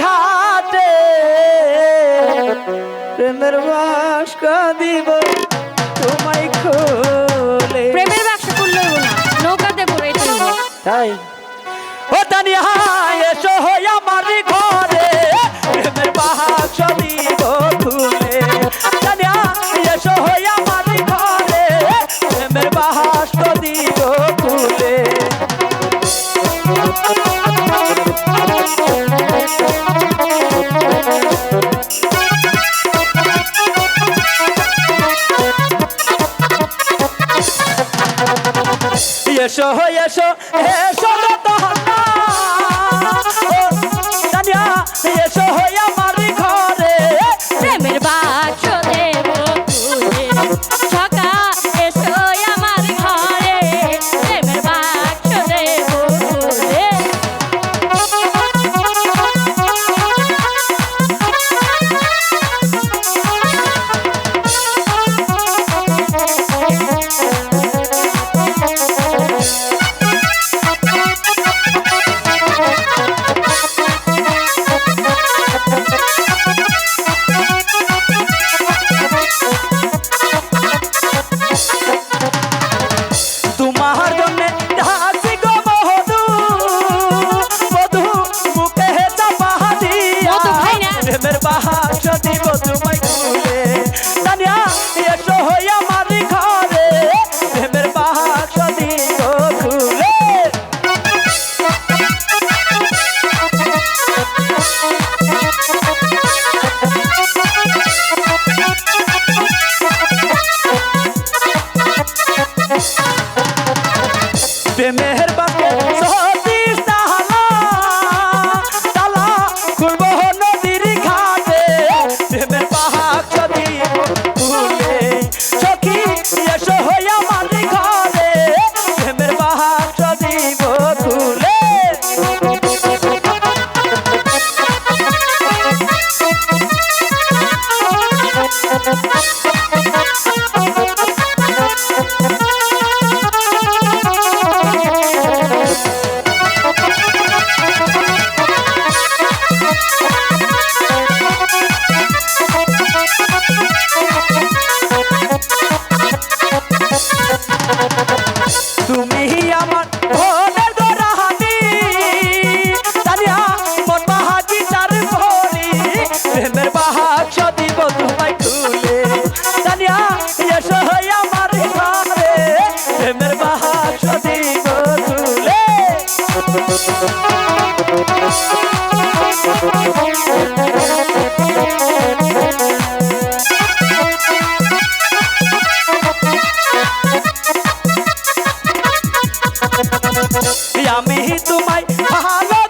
ঘাটে। প্রেমের বাস্ক দিব তোমায় খোলে। প্রেমের বাক্স খুললেও না নৌকাতে করে তাই? এসো এসো এসো पे मेहरबान আমি তোমায় ভালো